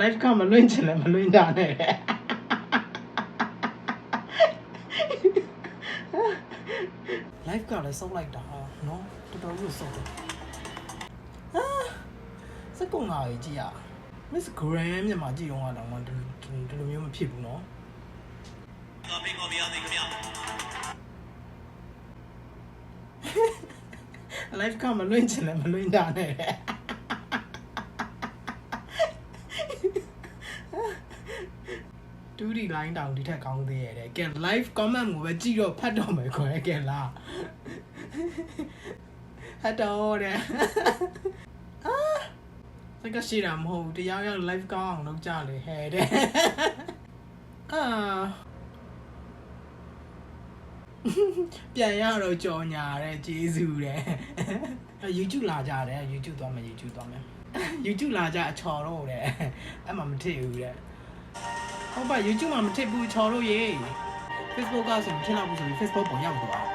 live ကမလွင့်ချင်လည်းမလွင့်တာနဲ့ live ကလည်းစောက်လိုက်တာနော်တော်တော်ကြီးစောက်တယ်ဟာစက်ကုန်လာကြီးကြည့်ရ Miss Grand မြန်မာကြည့်တော့ကတော့မှဒီဒီလိုမျိုးမဖြစ်ဘူးနော်တော့ပေးခေါ်ပြရသေးခင်ဗျာ live ကမလွင့်ချင်လည်းမလွင့်တာနဲ့ ဒူဒီ line တောင်ဒီထက်ကောင်းသေးရဲ့တဲ့ကဲ live comment ကိုပဲကြည့်တော့ဖတ်တော့မယ်ခွဲကဲလားဟတ်တော့တဲ့အာစကရှိတာမဟုတ်ဘူးတရားရောက် live ကောင်းအောင်လုပ်ကြလေဟဲ့တဲ့အာပြန်ရတော့ကြော်ညာတဲ့ဂျေစုတဲ့ YouTube လာကြတယ် YouTube သွားမယ် YouTube သွားမယ် YouTube လာကြအချော်တော့တဲ့အဲ့မှာမထည့်ဘူးတဲ့ ဟုတ်ပါ YouTube မှာမထည့်ဘူးချော်လို့ရေ Facebook ကဆိုမထည့်တော့ဘူးဆိုပြီး Facebook ပေါ်ရောက်သွား